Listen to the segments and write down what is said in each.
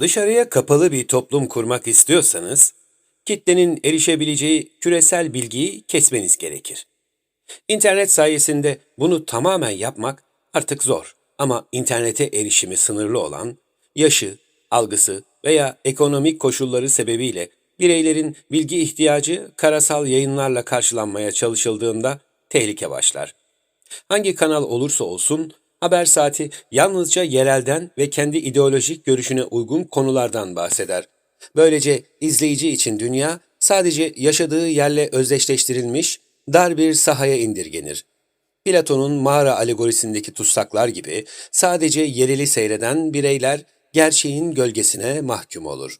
Dışarıya kapalı bir toplum kurmak istiyorsanız, kitlenin erişebileceği küresel bilgiyi kesmeniz gerekir. İnternet sayesinde bunu tamamen yapmak artık zor ama internete erişimi sınırlı olan, yaşı, algısı veya ekonomik koşulları sebebiyle bireylerin bilgi ihtiyacı karasal yayınlarla karşılanmaya çalışıldığında tehlike başlar. Hangi kanal olursa olsun haber saati yalnızca yerelden ve kendi ideolojik görüşüne uygun konulardan bahseder. Böylece izleyici için dünya sadece yaşadığı yerle özdeşleştirilmiş dar bir sahaya indirgenir. Platon'un mağara alegorisindeki tutsaklar gibi sadece yereli seyreden bireyler gerçeğin gölgesine mahkum olur.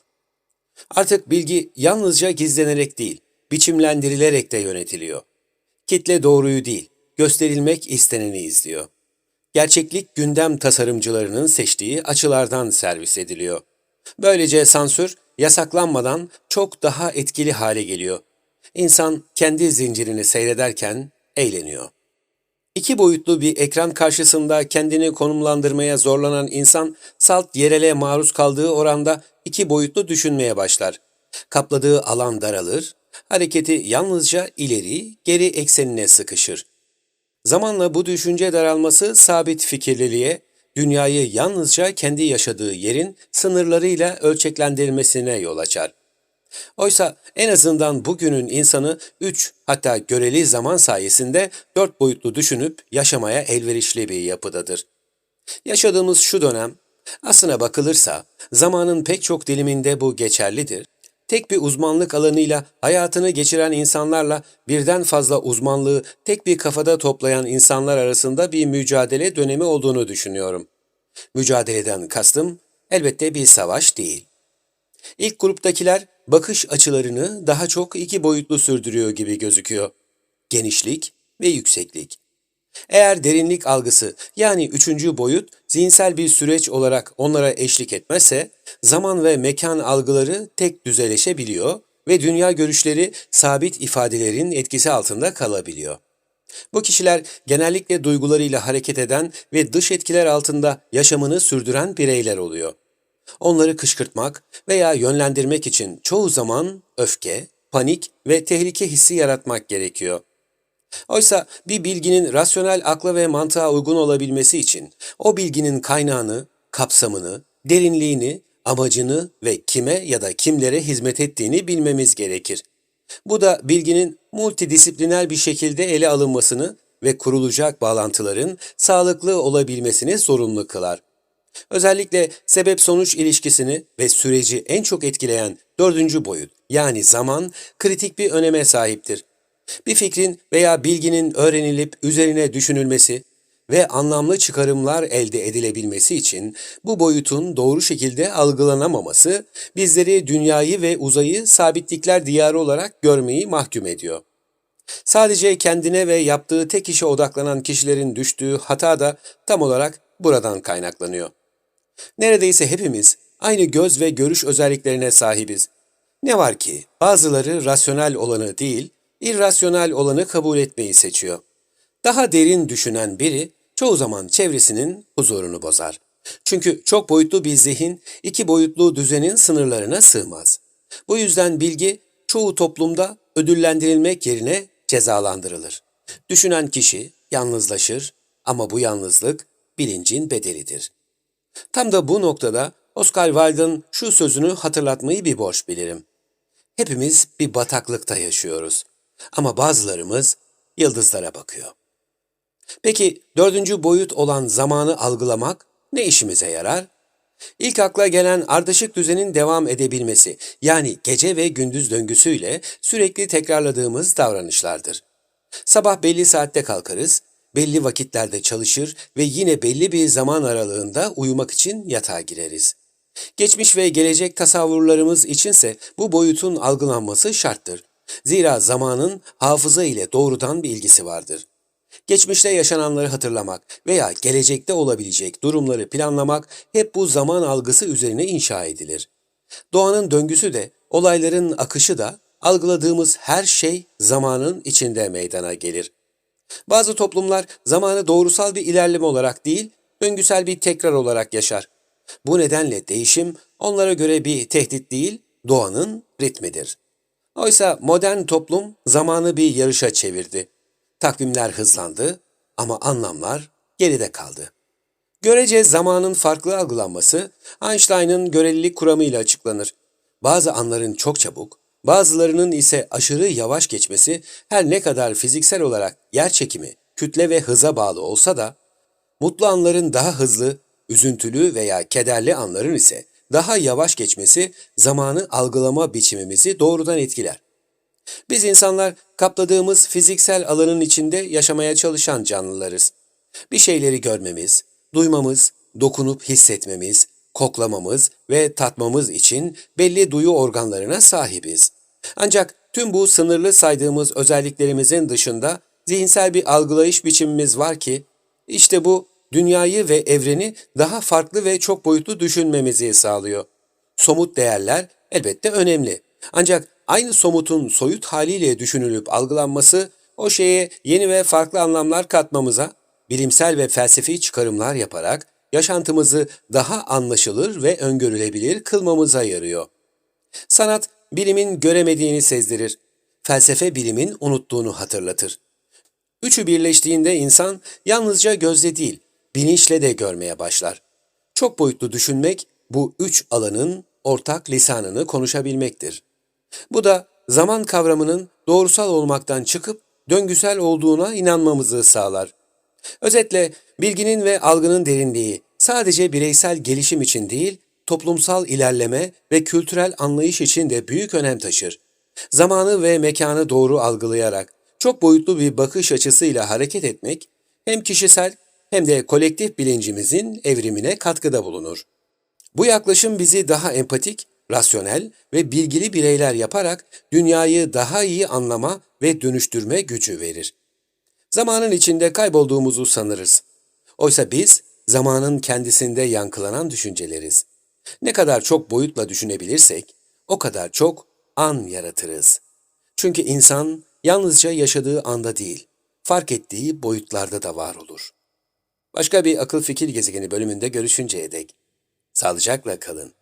Artık bilgi yalnızca gizlenerek değil, biçimlendirilerek de yönetiliyor. Kitle doğruyu değil, gösterilmek isteneni izliyor. Gerçeklik gündem tasarımcılarının seçtiği açılardan servis ediliyor. Böylece sansür yasaklanmadan çok daha etkili hale geliyor. İnsan kendi zincirini seyrederken eğleniyor. İki boyutlu bir ekran karşısında kendini konumlandırmaya zorlanan insan salt yerele maruz kaldığı oranda iki boyutlu düşünmeye başlar. Kapladığı alan daralır, hareketi yalnızca ileri, geri eksenine sıkışır. Zamanla bu düşünce daralması sabit fikirliliğe, dünyayı yalnızca kendi yaşadığı yerin sınırlarıyla ölçeklendirmesine yol açar. Oysa en azından bugünün insanı üç hatta göreli zaman sayesinde dört boyutlu düşünüp yaşamaya elverişli bir yapıdadır. Yaşadığımız şu dönem aslına bakılırsa zamanın pek çok diliminde bu geçerlidir. Tek bir uzmanlık alanıyla hayatını geçiren insanlarla birden fazla uzmanlığı tek bir kafada toplayan insanlar arasında bir mücadele dönemi olduğunu düşünüyorum. Mücadeleden kastım elbette bir savaş değil. İlk gruptakiler bakış açılarını daha çok iki boyutlu sürdürüyor gibi gözüküyor. Genişlik ve yükseklik. Eğer derinlik algısı yani üçüncü boyut zihinsel bir süreç olarak onlara eşlik etmezse zaman ve mekan algıları tek düzeleşebiliyor ve dünya görüşleri sabit ifadelerin etkisi altında kalabiliyor. Bu kişiler genellikle duygularıyla hareket eden ve dış etkiler altında yaşamını sürdüren bireyler oluyor. Onları kışkırtmak veya yönlendirmek için çoğu zaman öfke, panik ve tehlike hissi yaratmak gerekiyor. Oysa bir bilginin rasyonel akla ve mantığa uygun olabilmesi için o bilginin kaynağını, kapsamını, derinliğini, amacını ve kime ya da kimlere hizmet ettiğini bilmemiz gerekir. Bu da bilginin multidisipliner bir şekilde ele alınmasını ve kurulacak bağlantıların sağlıklı olabilmesini zorunlu kılar. Özellikle sebep-sonuç ilişkisini ve süreci en çok etkileyen dördüncü boyut yani zaman kritik bir öneme sahiptir. Bir fikrin veya bilginin öğrenilip üzerine düşünülmesi ve anlamlı çıkarımlar elde edilebilmesi için bu boyutun doğru şekilde algılanamaması bizleri dünyayı ve uzayı sabitlikler diyarı olarak görmeyi mahkum ediyor. Sadece kendine ve yaptığı tek işe odaklanan kişilerin düştüğü hata da tam olarak buradan kaynaklanıyor. Neredeyse hepimiz aynı göz ve görüş özelliklerine sahibiz. Ne var ki bazıları rasyonel olanı değil, irrasyonel olanı kabul etmeyi seçiyor. Daha derin düşünen biri çoğu zaman çevresinin huzurunu bozar. Çünkü çok boyutlu bir zihin iki boyutlu düzenin sınırlarına sığmaz. Bu yüzden bilgi çoğu toplumda ödüllendirilmek yerine cezalandırılır. Düşünen kişi yalnızlaşır ama bu yalnızlık bilincin bedelidir. Tam da bu noktada Oscar Wilde'ın şu sözünü hatırlatmayı bir borç bilirim. Hepimiz bir bataklıkta yaşıyoruz. Ama bazılarımız yıldızlara bakıyor. Peki dördüncü boyut olan zamanı algılamak ne işimize yarar? İlk akla gelen ardışık düzenin devam edebilmesi, yani gece ve gündüz döngüsüyle sürekli tekrarladığımız davranışlardır. Sabah belli saatte kalkarız, belli vakitlerde çalışır ve yine belli bir zaman aralığında uyumak için yatağa gireriz. Geçmiş ve gelecek tasavvurlarımız içinse bu boyutun algılanması şarttır. Zira zamanın hafıza ile doğrudan bir ilgisi vardır. Geçmişte yaşananları hatırlamak veya gelecekte olabilecek durumları planlamak hep bu zaman algısı üzerine inşa edilir. Doğanın döngüsü de, olayların akışı da, algıladığımız her şey zamanın içinde meydana gelir. Bazı toplumlar zamanı doğrusal bir ilerleme olarak değil, döngüsel bir tekrar olarak yaşar. Bu nedenle değişim onlara göre bir tehdit değil, doğanın ritmidir. Oysa modern toplum zamanı bir yarışa çevirdi. Takvimler hızlandı ama anlamlar geride kaldı. Görece zamanın farklı algılanması Einstein'ın görelilik kuramıyla açıklanır. Bazı anların çok çabuk, bazılarının ise aşırı yavaş geçmesi her ne kadar fiziksel olarak yer çekimi, kütle ve hıza bağlı olsa da, mutlu anların daha hızlı, üzüntülü veya kederli anların ise daha yavaş geçmesi zamanı algılama biçimimizi doğrudan etkiler. Biz insanlar kapladığımız fiziksel alanın içinde yaşamaya çalışan canlılarız. Bir şeyleri görmemiz, duymamız, dokunup hissetmemiz, koklamamız ve tatmamız için belli duyu organlarına sahibiz. Ancak tüm bu sınırlı saydığımız özelliklerimizin dışında zihinsel bir algılayış biçimimiz var ki, işte bu dünyayı ve evreni daha farklı ve çok boyutlu düşünmemizi sağlıyor. Somut değerler elbette önemli. Ancak aynı somutun soyut haliyle düşünülüp algılanması o şeye yeni ve farklı anlamlar katmamıza, bilimsel ve felsefi çıkarımlar yaparak yaşantımızı daha anlaşılır ve öngörülebilir kılmamıza yarıyor. Sanat, bilimin göremediğini sezdirir. Felsefe bilimin unuttuğunu hatırlatır. Üçü birleştiğinde insan yalnızca gözle değil, bilinçle de görmeye başlar. Çok boyutlu düşünmek bu üç alanın ortak lisanını konuşabilmektir. Bu da zaman kavramının doğrusal olmaktan çıkıp döngüsel olduğuna inanmamızı sağlar. Özetle bilginin ve algının derinliği sadece bireysel gelişim için değil, toplumsal ilerleme ve kültürel anlayış için de büyük önem taşır. Zamanı ve mekanı doğru algılayarak çok boyutlu bir bakış açısıyla hareket etmek hem kişisel hem de kolektif bilincimizin evrimine katkıda bulunur. Bu yaklaşım bizi daha empatik, rasyonel ve bilgili bireyler yaparak dünyayı daha iyi anlama ve dönüştürme gücü verir. Zamanın içinde kaybolduğumuzu sanırız. Oysa biz zamanın kendisinde yankılanan düşünceleriz. Ne kadar çok boyutla düşünebilirsek o kadar çok an yaratırız. Çünkü insan yalnızca yaşadığı anda değil, fark ettiği boyutlarda da var olur. Başka bir akıl fikir gezegeni bölümünde görüşünceye dek sağlıcakla kalın.